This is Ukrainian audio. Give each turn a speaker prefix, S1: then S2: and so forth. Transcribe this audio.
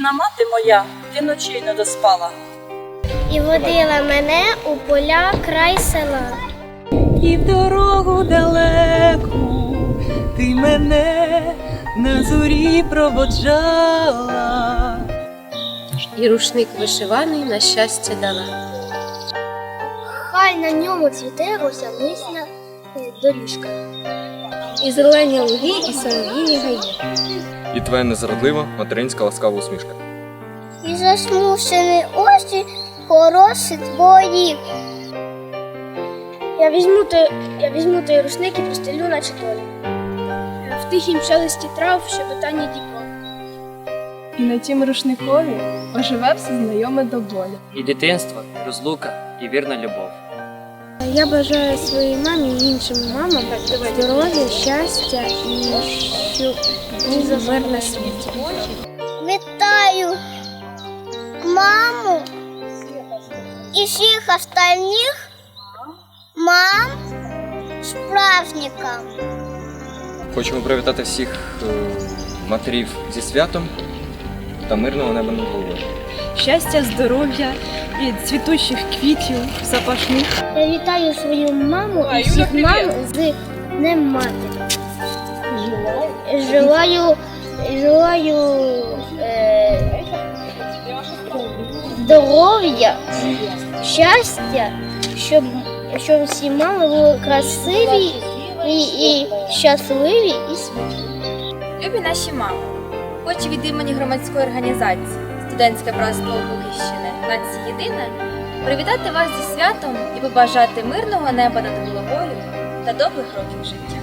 S1: Рідна мати моя, ти ночей не доспала.
S2: І водила мене у поля край села.
S3: І в дорогу далеку ти мене на зорі проводжала.
S4: і рушник вишиваний на щастя дала.
S2: Хай на ньому цвіте росянисна е, доріжка.
S4: І зелені луги, і солов'їні гаї.
S5: І твоя незрадлива материнська ласкава усмішка.
S2: І засмушені очі хороші твої. Я візьму той, я візьму той рушник і постелю на читолі. В тихім шелесті трав щебетання дібро.
S6: І на тім рушникові оживе все знайоме до болі.
S7: І дитинство, і розлука, і вірна любов.
S2: Я бажаю своїй мамі і іншим мамам здоров'я, щастя і щоб був мир на світі. Вітаю маму і всіх остальних мам з праздником.
S5: Хочемо привітати всіх е, матерів зі святом та мирного неба над головою.
S6: Щастя, здоров'я від цвітучих квітів, запашних.
S2: Я вітаю свою маму і всіх мам з Днем Матері. Желаю, желаю е, здоров'я, щастя, щоб, щоб всі мами були красиві і, і щасливі і світлі.
S8: Любі наші мами, хочу від імені громадської організації Студентське братство Лугищини Нації Єдина привітати вас зі святом і побажати мирного неба над головою та добрих років життя.